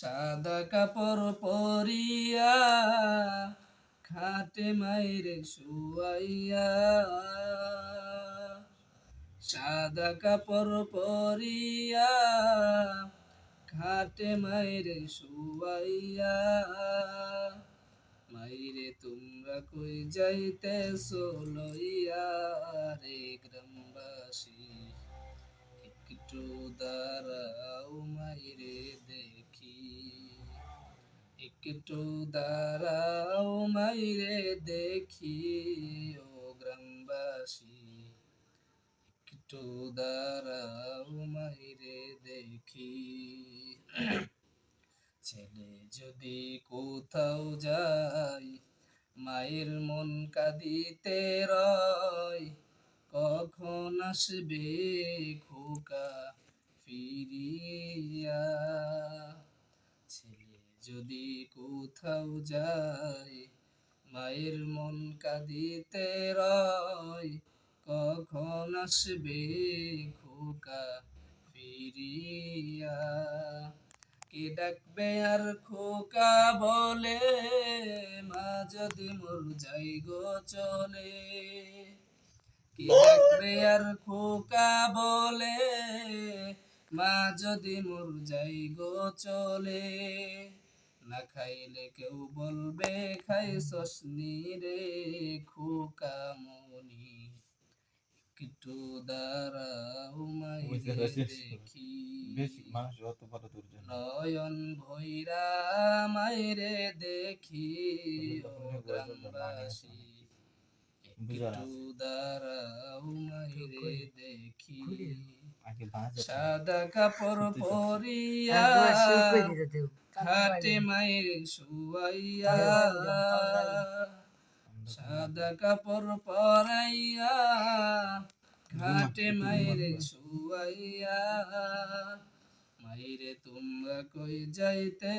সাদা কাপড় পরিয়া খাটে মাইরে শুয়াইয়া। সাদা কাপড় পরিয়া খাটে মাইরে শুয়াইয়া। মাইরে তোমরা কই যাইতে লইয়া রে গ্রামবাসী? একটু দাঁড়াও মাইরে একটু দাঁড়াও মাইরে দেখি, ও গ্রামবাসী। একটু দাঁড়াও মাইরে দেখি। ছেলে যদি কোথাও যায়, মায়ের মন কাঁদিতে রয়, কখন আসবে খোকা ফিরিয়া? যদি কোথাও যায় মায়ের মন কাঁদিতে রয়, কখন আসবে খোকা ফিরিয়া? কে ডাকবে আর খোকা বলে, মা যদি মোর যাই গো চলে। কে ডাকবে আর খোকা বলে, মা যদি মোর যাই গো চলে। না খাইলে কেউ বলবে খাই সসনি রে খোকা মনি একটু দাঁড়াও মাইরে দেখি। নয়ন ভৈরা মাইরে দেখি গ্রামবাসী। একটু দাঁড়াও মাইরে দেখি। সাদা কাপড় পরিয়া খাটে মাইরে শুয়াইয়া সাদা কাপড় পরাইয়া ঘাটে মাইরে শুয়াইয়া মাইরে তোমরা কই যাইতে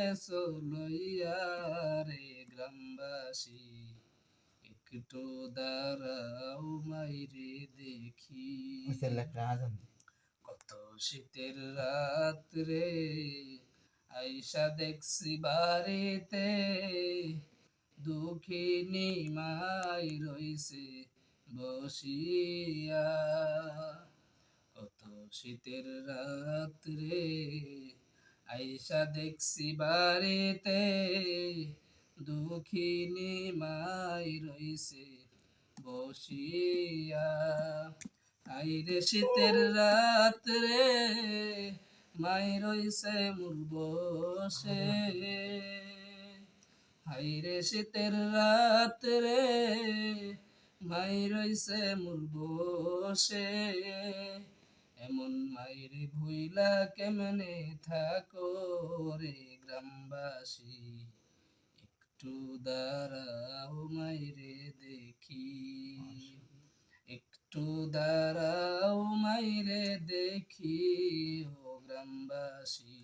লইয়া রে গ্রামবাসী? একটু দাঁড়াও মাইরে দেখি। কত শীতের রাত রে আইসা দেখছি বাড়িতে, দুঃখিনী মাই রইছে বসিয়া। কত শীতের রাত রে আইসা দেখছি বাড়িতে, দুঃখিনী মাই রইছে বসিয়া। আইরে শীতের রাত রে মাই রইছে মুর বসে। হাইরে শীতের রাত রে মাই রইছে মুর এমন মাইরে ভুইলা কেমনে থাকো রে গ্রামবাসী? একটু দাঁড়াও মাইরে দেখি। একটু দাঁড়াও মাইরে দেখি। ও গ্রামবাসী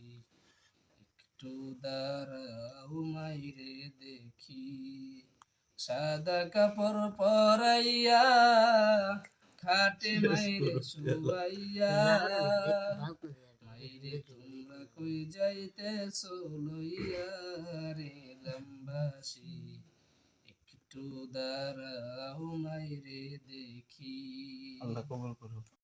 একটু দাঁড়াও মাইরে দেখি। সাদা কাপড় পরাইয়া খাটে মাইরে শুয়াইয়া মাইরে তোমরা কই যাইতে লইয়া রে গ্রামবাসী? একটু দাঁড়াও মাইরে দেখি। আল্লাহ কবুল করুক।